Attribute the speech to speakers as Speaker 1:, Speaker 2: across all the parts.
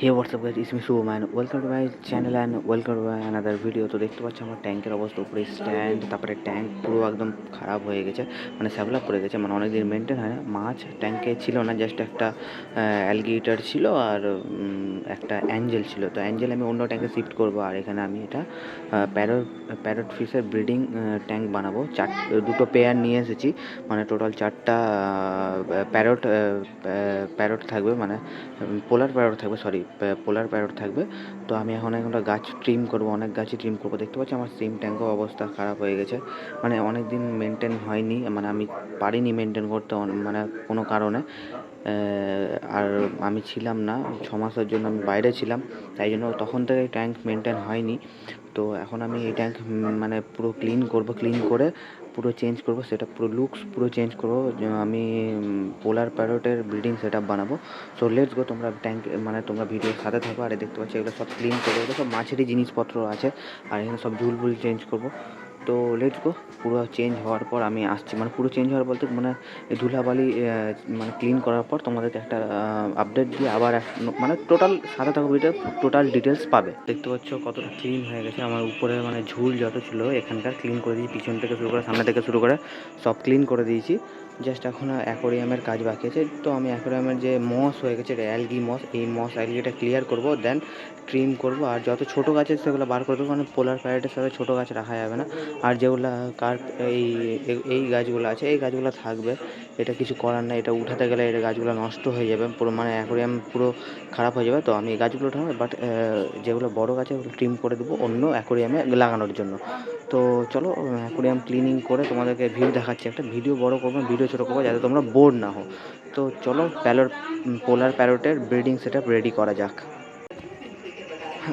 Speaker 1: Hey what's up guys it's me Shubho man welcome to my channel and welcome to my another video তো দেখতে পাচ্ছি, আমার ট্যাঙ্কের অবস্থা, উপরে স্ট্যান্ড তারপরে ট্যাঙ্ক পুরো একদম খারাপ হয়ে গেছে। মানে স্যাবলা পড়ে গেছে মানে অনেক দিন মেনটেন হয় না। মাছ ট্যাঙ্কে ছিল না জাস্ট একটা অ্যালগিটার ছিল আর একটা অ্যাঞ্জেল ছিল। তো অ্যাঞ্জেল আমি অন্য ট্যাঙ্কে শিফট করব আর এখানে আমি এটা প্যারট প্যারট ফিশের ব্রিডিং ট্যাঙ্ক বানাবো। চার, দুটো পেয়ার নিয়ে এসেছি। মানে টোটাল চারটা প্যারট প্যারট থাকবে। মানে পোলার প্যারট থাকবে সরি পোলার প্যারট থাকবে। তো আমি এখন একটা গাছ ট্রিম করব, অনেক গাছই ট্রিম করব। দেখতে পাচ্ছি আমার সিম ট্যাঙ্কও অবস্থা খারাপ হয়ে গেছে। মানে অনেক দিন মেনটেন হয়নি মানে আমি পারিনি মেনটেন করতে মানে কোনো কারণে। আর আমি ছিলাম না ছ মাসের জন্য আমি বাইরে ছিলাম। তাই জন্য তখন থেকে ট্যাঙ্ক মেনটেন হয়নি। তো এখন আমি এই ট্যাঙ্ক মানে পুরো ক্লিন করব ক্লিন করে পুরো চেঞ্জ করব সেটা পুরো লুকস পুরো চেঞ্জ করব আমি পোলার প্যারোটের ব্রিডিং সেট বানাবো। সো লেটস গো তোমরা ট্যাঙ্ক মানে তোমরা ভিডিওর সাথে থাকো, আর দেখতে পাচ্ছ এগুলো সব ক্লিন করে, এগুলো সব মাছেরই জিনিসপত্র আছে, আর এখানে সব ভুল চেঞ্জ করব। তো লেটস গো পুরো চেঞ্জ হওয়ার পর আমি আসছি। মানে পুরো চেঞ্জ হওয়ার বলতে মানে ধুলাবালি মানে ক্লিন করার পর তোমাদেরকে একটা আপডেট দিয়ে আবার মানে টোটাল সাদা ভিডিও টোটাল ডিটেলস পাবে। দেখতে পাচ্ছ কতটা ক্লিন হয়ে গেছে। আমার উপরে মানে ঝুল যত ছিল, এখানকার ক্লিন করে দিয়েছি, পিছন থেকে শুরু করে, সামনে থেকে শুরু করে সব ক্লিন করে দিয়েছি। জাস্ট এখন অ্যাকোরিয়ামের কাজ বাকি আছে। তো আমি অ্যাকোরিয়ামের যে মস হয়ে গেছে অ্যালগি মস, এই মস অ্যালগিটা ক্লিয়ার করব দেন ট্রিম করব। আর যত ছোটো গাছ আছে সেগুলো বার করে দেবো, কারণ পোলার প্যারেটের সাথে ছোটো গাছ রাখা যাবে না। আর যেগুলো কার, এই, এই- গাছগুলো আছে, এই গাছগুলো থাকবে। এটা কিছু করার নেই, এটা উঠাতে গেলে এটা গাছগুলো নষ্ট হয়ে যাবে, পুরো মানে অ্যাকোরিয়াম পুরো খারাপ হয়ে যাবে। তো আমি এই গাছগুলো উঠাবো বাট যেগুলো বড় গাছ ওগুলো ট্রিম করে দেবো অন্য অ্যাকোরিয়ামে লাগানোর জন্য। তো চলো, অ্যাকোরিয়াম ক্লিনিং করে তোমাদেরকে ভিউ দেখাচ্ছি একটা। ভিডিও বড় করব ভিডিও ছোটো করব যাতে তোমরা বোর না হও। তো চলো প্যালোর, পোলার প্যারোটের ব্রিডিং সেট রেডি করা যাক।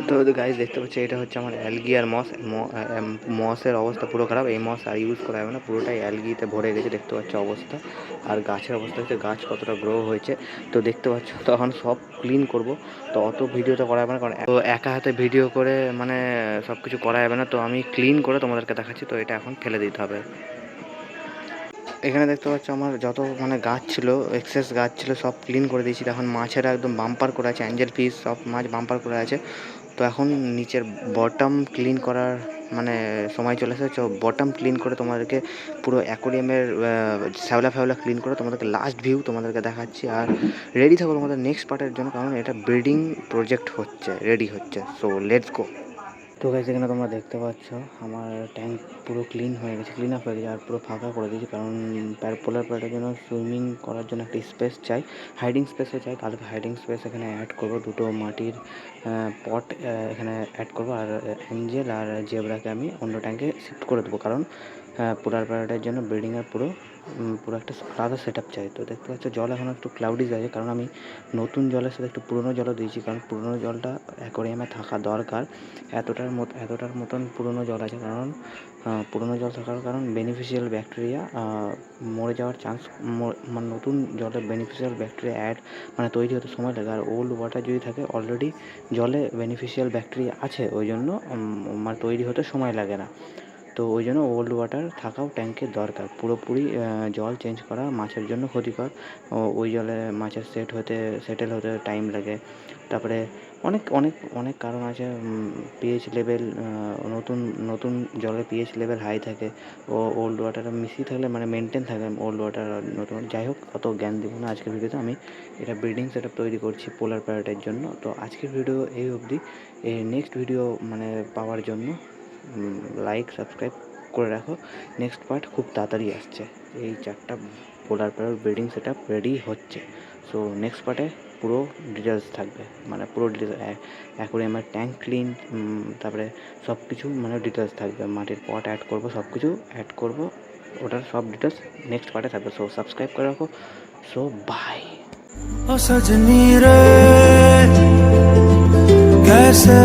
Speaker 1: তো গাইজ দেখতে পাচ্ছি, এটা হচ্ছে আমার অ্যালগি আর মস। মসের অবস্থা পুরো খারাপ। এই মস আর ইউজ করা যাবে না। পুরোটাই অ্যালগিতে ভরে গেছে, দেখতে পাচ্ছ অবস্থা। আর গাছের অবস্থা হচ্ছে, গাছ কতটা গ্রো হয়েছে। তো দেখতে পাচ্ছ, তখন সব ক্লিন করব। তো অত ভিডিও তো করা যাবে না, কারণ তো একা হাতে ভিডিও করে মানে সব কিছু করা যাবে না। তো আমি ক্লিন করে তোমাদেরকে দেখাচ্ছি। তো এটা এখন ফেলে দিতে হবে। এখানে দেখতে পাচ্ছ আমার যত মানে গাছ ছিল এক্সেস গাছ ছিল, সব ক্লিন করে দিয়েছি। এখন মাছের একদম বাম্পার করে আছে অ্যাঞ্জেল ফিশ সব মাছ বাম্পার করে আছে। তো এখন নিচের বটম ক্লিন করার মানে সময় চলে এসেছে। বটম ক্লিন করে তোমাদেরকে পুরো অ্যাকোরিয়ামের শ্যাওলা ফ্যাওলা ক্লিন করে তোমাদেরকে লাস্ট ভিউ তোমাদেরকে দেখাচ্ছি। আর রেডি থাকো তোমাদের নেক্সট পার্টের জন্য, কারণ এটা ব্রিডিং প্রজেক্ট হচ্ছে রেডি হচ্ছে। সো লেটস গো তো গাইজ এখানে তোমরা দেখতে পাচ্ছ, আমার ট্যাঙ্ক পুরো ক্লিন হয়ে গেছে ক্লিন আপ হয়ে গেছে, আর পুরো ফাঁকা করে দিয়েছি, কারণ পোলার প্যাডের জন্য সুইমিং করার জন্য একটা স্পেস চাই হাইডিং স্পেসও চাই, কালকে হাইডিং স্পেস এখানে অ্যাড করব, দুটো মাটির পট এখানে অ্যাড করব, আর অ্যাঞ্জেল আর জেবরাকে আমি অন্য ট্যাঙ্কে শিফট করে দেবো, কারণ পোলার প্যারেটের জন্য ব্রিডিংয়ের পুরো পুরো একটা আলাদা সেট আপ চাই। তো দেখতে পাচ্ছ জল এখন একটু ক্লাউডি আছে কারণ আমি নতুন জলের সাথে একটু পুরনো জলও দিয়েছি, কারণ পুরনো জলটা অ্যাকোরিয়ামে থাকা দরকার। এতটার মতো, এতটার মতন পুরনো জল আছে, কারণ পুরনো জল থাকার কারণ বেনিফিশিয়াল ব্যাকটেরিয়া মরে যাওয়ার চান্স মানে নতুন জলে বেনিফিশিয়াল ব্যাকটেরিয়া অ্যাড মানে তৈরি হতে সময় লাগে। আর ওল্ড ওয়াটার যদি থাকে অলরেডি জলে বেনিফিশিয়াল ব্যাকটেরিয়া আছে, ওই জন্য মানে তৈরি হতে সময় লাগে না। তো ওই জন্য ওল্ড ওয়াটার থাকাও ট্যাঙ্কের দরকার। পুরোপুরি জল চেঞ্জ করা মাছের জন্য ক্ষতিকর। ওই জলে মাছের সেট হতে, সেটেল হতে টাইম লাগে। তারপরে অনেক অনেক অনেক কারণ আছে। পিএইচ লেভেল নতুন নতুন জলের পিএইচ লেভেল হাই থাকে। ও, ওল্ড ওয়াটার মিশিয়ে থাকলে মানে মেনটেন থাকে ওল্ড ওয়াটার নতুন। যাই হোক, অত জ্ঞান দিব না আজকের ভিডিওতে আমি এটা ব্রিডিং সেট তৈরি করছি পোলার প্যারেটের জন্য। তো আজকের ভিডিও এই অবধি। এই নেক্সট ভিডিও মানে পাওয়ার জন্য। লাইক সাবস্ক্রাইব করে রাখো নেক্সট পার্ট খুব তাড়াতাড়ি আসছে এই চারটা পোলার প্যারেট ব্রিডিং সেট রেডি হচ্ছে সো নেক্সট পার্টে পুরো ডিটেলস থাকবে মানে পুরো ডিটেলস অ্যাকোরিয়ামের ট্যাঙ্ক ক্লিন তারপরে সব কিছু মানে ডিটেলস থাকবে মাটির পট অ্যাড করবো সব কিছু অ্যাড করবো ওটার সব ডিটেলস নেক্সট পার্টে থাকবে সো সাবস্ক্রাইব করে রাখো সো বাই
Speaker 2: ओ सजनी रे कैसे